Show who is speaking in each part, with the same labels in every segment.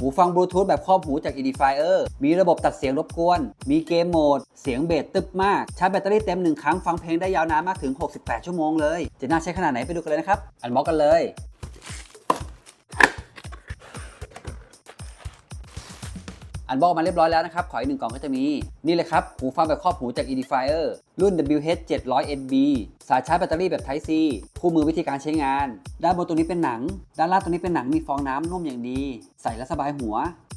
Speaker 1: หูฟังบลูทูธแบบครอบหูจาก Edifier มีระบบตัดเสียงรบกวน มีเกมโหมด เสียงเบสตึบมาก ชาร์จแบตเตอรี่เต็มหนึ่งครั้งฟังเพลงได้ยาวนานมากถึง 68 ชั่วโมงเลย จะน่าใช้ขนาดไหนไปดูกันเลยนะครับ อันบ็อกกันเลย อันบอกมาเรียบร้อยแล้วนะครับ ขออีกหนึ่งกล่องก็จะมี นี่เลยครับ หูฟังแบบครอบหูจาก Edifier รุ่น WH 700 NB สายชาร์จแบตเตอรี่แบบ Type C คู่มือวิธีการใช้งาน ด้านบนตรงนี้เป็นหนัง ด้านล่างตรงนี้เป็นหนังมีฟองน้ำนุ่มอย่างดี ใส่แล้วสบายหัว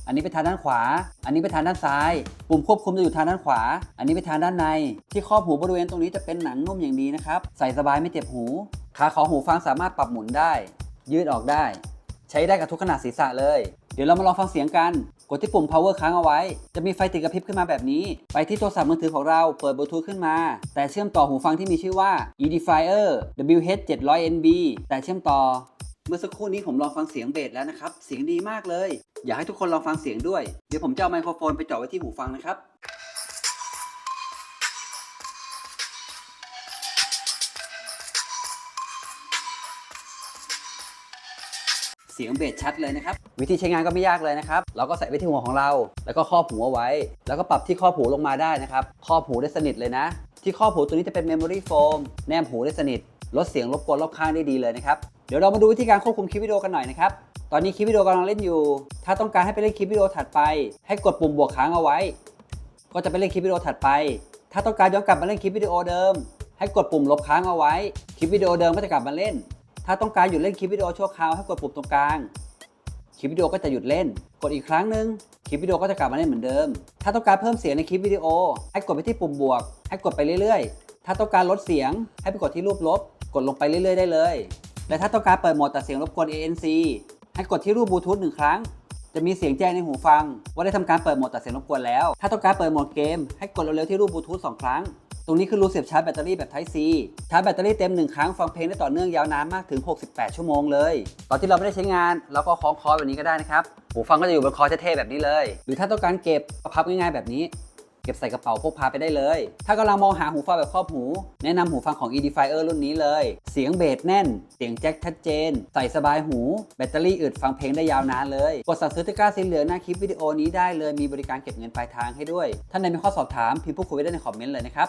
Speaker 1: อันนี้ไปทางด้านขวา อันนี้ไปทางด้านซ้าย ปุ่มควบคุมจะอยู่ทางด้านขวา อันนี้ไปทางด้านใน ที่ครอบหูบริเวณตรงนี้จะเป็นหนังนุ่มอย่างดีนะครับ ใส่สบายไม่เจ็บหู ขาของหูฟังสามารถปรับหมุนได้ ยืดออกได้ ใช้ได้กับทุกขนาดศีรษะเลย เดี๋ยวเรามาลองฟังเสียงกัน กดที่ปุ่ม power ค้างเอาไว้ จะมีไฟติดกระพริบขึ้นมาแบบนี้ ไปที่โทรศัพท์มือถือของเรา เปิดบลูทูธขึ้นมา แต่เชื่อมต่อหูฟังที่มีชื่อว่า Edifier WH 700 NB แต่เชื่อมต่อ เมื่อสักครู่นี้ผมลองฟังเสียงเบสแล้วนะครับ เสียงดีมากเลย อยากให้ทุกคนลองฟังเสียงด้วย เดี๋ยวผมจะเอาไมโครโฟนไปจ่อไว้ที่หูฟังนะครับ เสียงเบสชัดเลยนะครับ วิธีใช้งานก็ไม่ยากเลยนะครับ เราก็ใส่ไว้ที่หัวของเรา แล้วก็ครอบหูเอาไว้ แล้วก็ปรับที่ครอบหูลงมาได้นะครับ ครอบหูได้สนิทเลยนะ ที่ครอบหูตัวนี้จะเป็นเมมโมรี่โฟมแนบหูได้สนิท ลดเสียงรบกวนรอบข้างได้ดีเลยนะครับ เดี๋ยวเรามาดูวิธีการควบคุมคลิปวิดีโอกันหน่อยนะครับ ตอนนี้คลิปวิดีโอกำลังเล่นอยู่ ถ้าต้องการให้ไปเล่นคลิปวิดีโอถัดไป ให้กดปุ่มบวกค้างเอาไว้ ก็จะไปเล่นคลิปวิดีโอถัดไป ถ้าต้องการย้อนกลับมาเล่นคลิปวิดีโอเดิม ให้กดปุ่มลบค้างเอาไว้ คลิปวิดีโอเดิมก็จะกลับมาเล่น ถ้าต้องการหยุดเล่นคลิปวิดีโอชั่วคราวให้กดปุ่มตรงกลาง คลิปวิดีโอก็จะหยุดเล่น กดอีกครั้งหนึ่งคลิปวิดีโอก็จะกลับมาเล่นเหมือนเดิม ถ้าต้องการเพิ่มเสียงในคลิปวิดีโอ ให้กดไปที่ปุ่มบวก ให้กดไปเรื่อยๆ ถ้าต้องการลดเสียง ให้ไปกดที่รูปลบ กดลงไปเรื่อยๆ ได้เลย และถ้าต้องการเปิดโหมดตัดเสียงรบกวน ANC ให้กดที่รูปบลูทูธหนึ่งครั้ง จะมีเสียงแจ้งในหูฟัง ว่าได้ทำการเปิดโหมดตัดเสียงรบกวนแล้ว ถ้าต้องการเปิดโหมดเกม ให้กดเร็วๆที่รูปบลูทูธสองครั้ง ตรงนี้คือรูเสียบชาร์จแบตเตอรี่แบบ Type C ชาร์จแบตเตอรี่เต็ม 1 ครั้งฟังเพลงได้ต่อเนื่องยาวนานมากถึง 68 ชั่วโมงเลย ตอนที่เราไม่ได้ใช้งานเราก็คล้องคอแบบนี้ก็ได้นะครับ หูฟังก็จะอยู่บนคอเท่ๆแบบนี้เลย หรือถ้าต้องการเก็บก็พับง่ายๆแบบนี้เก็บใส่กระเป๋าพกพาไปได้เลย ถ้ากำลังมองหาหูฟังแบบครอบหู แนะนำหูฟังของ Edifier รุ่นนี้เลย เสียงเบสแน่น เสียงแจ็คชัดเจน ใส่สบายหู แบตเตอรี่อึดฟังเพลงได้ยาวนานเลย กดสั่งซื้อตะกร้าสีเหลืองหน้าคลิปวิดีโอนี้ได้เลย มีบริการเก็บเงินปลายทางให้ด้วย ท่านใดมีข้อสอบถามพิมพ์พูดคุยไว้ได้ในคอมเมนต์เลยนะครับ